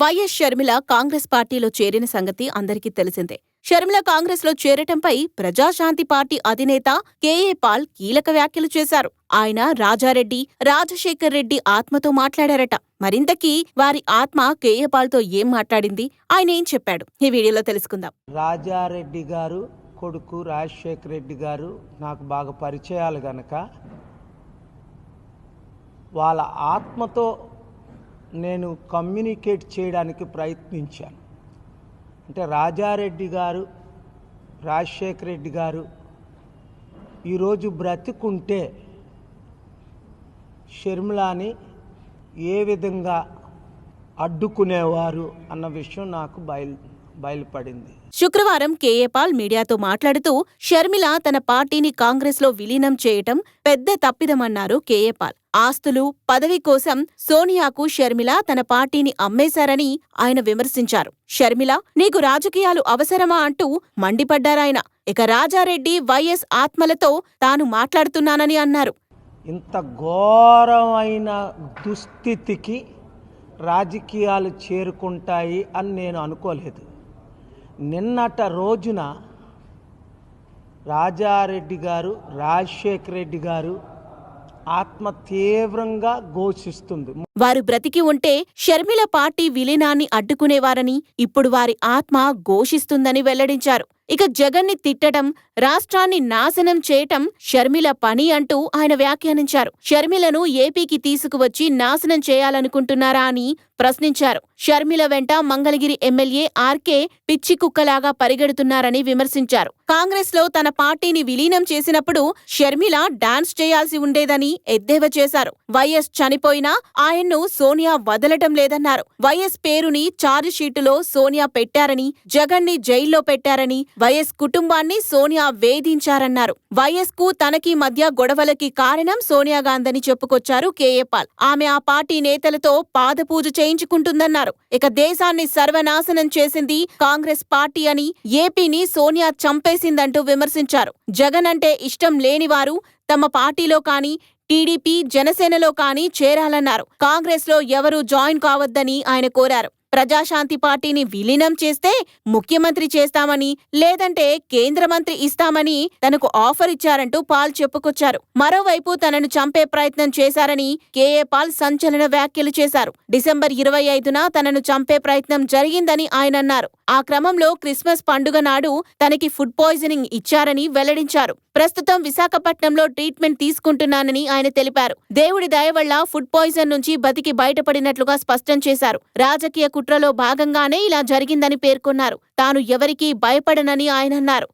YS Sharmila Congress పార్టీలో చేరిన సంగతి అందరికీ తెలిసిందే. షర్మిల కాంగ్రెస్లో చేరటంపై ప్రజాశాంతి పార్టీ అధినేత కేఏ పాల్ కీలక వ్యాఖ్యలు చేశారు. ఆయన రాజారెడ్డి రాజశేఖర్ రెడ్డి ఆత్మతో మాట్లాడారట. మరింతకీ వారి ఆత్మ కేఏ పాల్తో ఏం మాట్లాడింది? ఆయన ఏం చెప్పాడు? ఈ వీడియోలో తెలుసుకుందాం. రాజారెడ్డి గారు కొడుకు రాజశేఖర్ రెడ్డి గారు నాకు బాగా పరిచయాలు గనక వాళ్ళ ఆత్మతో నేను కమ్యూనికేట్ చేయడానికి ప్రయత్నించాను. అంటే రాజారెడ్డి గారు రాజశేఖర రెడ్డి గారు ఈరోజు బ్రతికుంటే షర్మిలాని ఏ విధంగా అడ్డుకునేవారు అన్న విషయం నాకు బయలు బయలుపడింది. శుక్రవారం కేఏ పాల్ మీడియాతో మాట్లాడుతూ షర్మిల తన పార్టీని కాంగ్రెస్లో విలీనం చేయటం పెద్ద తప్పిదమన్నారు కేఏ పాల్. ఆస్తులు పదవి కోసం సోనియాకు షర్మిల తన పార్టీని అమ్మేశారని ఆయన విమర్శించారు. షర్మిల నీకు రాజకీయాలు అవసరమా అంటూ మండిపడ్డారాయన. ఇక రాజారెడ్డి వైఎస్ ఆత్మలతో తాను మాట్లాడుతున్నానని అన్నారు. ఇంత ఘోరమైన దుస్థితికి రాజకీయాలు చేరుకుంటాయి అని నేను అనుకోలేదు. నిన్నట రోజున రాజారెడ్డి గారు రాజశేఖర్ రెడ్డి గారు ఆత్మ తీవ్రంగా ఘోషిస్తుంది. వారు బ్రతికి ఉంటే షర్మిల పార్టీ విలీనాన్ని అడ్డుకునేవారని ఇప్పుడు వారి ఆత్మ ఘోషిస్తుందని వెల్లడించారు. ఇక జగన్ని తిట్టడం రాష్ట్రాన్ని నాశనం చేయటం షర్మిల పని అంటూ ఆయన వ్యాఖ్యానించారు. షర్మిలను ఏపీకి తీసుకువచ్చి నాశనం చేయాలనుకుంటున్నారా అని ప్రశ్నించారు. షర్మిల వెంట మంగళగిరి ఎమ్మెల్యే ఆర్కే పిచ్చి కుక్కలాగా పరిగెడుతున్నారని విమర్శించారు. కాంగ్రెస్లో తన పార్టీని విలీనం చేసినప్పుడు షర్మిల డాన్స్ చేయాల్సి ఉండేదని ఎద్దేవా చేశారు. వైఎస్ చనిపోయినా ఆయన్ను సోనియా వదలటం లేదన్నారు. వైఎస్ పేరుని చార్జ్షీటులో సోనియా పెట్టారని జగన్ని జైల్లో పెట్టారని వైఎస్ కుటుంబాన్ని సోనియా వేధించారన్నారు. వైఎస్కు తనకి మధ్య గొడవలకి కారణం సోనియా గాంధీని చెప్పుకొచ్చారు కేఏ పాల్. ఆమె ఆ పార్టీ నేతలతో పాదపూజ చేయించుకుంటుందన్నారు. ఇక దేశాన్ని సర్వనాశనం చేసింది కాంగ్రెస్ పార్టీ అని ఏపీని సోనియా చంపేసిందంటూ విమర్శించారు. జగన్ అంటే ఇష్టం లేనివారు తమ పార్టీలో కానీ టీడీపీ జనసేనలో కానీ చేరాలన్నారు. కాంగ్రెస్లో ఎవరూ జాయిన్ కావద్దని ఆయన కోరారు. ప్రజాశాంతి పార్టీని విలీనం చేస్తే ముఖ్యమంత్రి చేస్తామని లేదంటే కేంద్ర మంత్రి ఇస్తామని తనకు ఆఫర్ ఇచ్చారంటూ పాల్ చెప్పుకొచ్చారు. మరోవైపు తనను చంపే ప్రయత్నం చేశారని కేఏ పాల్ సంచలన వ్యాఖ్యలు చేశారు. డిసెంబర్ ఇరవై ఐదున తనను చంపే ప్రయత్నం జరిగిందని ఆయన అన్నారు. ఆ క్రమంలో క్రిస్మస్ పండుగ నాడు తనకి ఫుడ్ పాయిజనింగ్ ఇచ్చారని వెల్లడించారు. ప్రస్తుతం విశాఖపట్నంలో ట్రీట్మెంట్ తీసుకుంటున్నానని ఆయన తెలిపారు. దేవుడి దయ వల్ల ఫుడ్ పాయిజన్ నుంచి బతికి బయటపడినట్లుగా స్పష్టం చేశారు. రాజకీయ కుట్రలో భాగంగానే ఇలా జరిగిందని పేర్కొన్నారు. తాను ఎవరికీ భయపడనని ఆయన అన్నారు.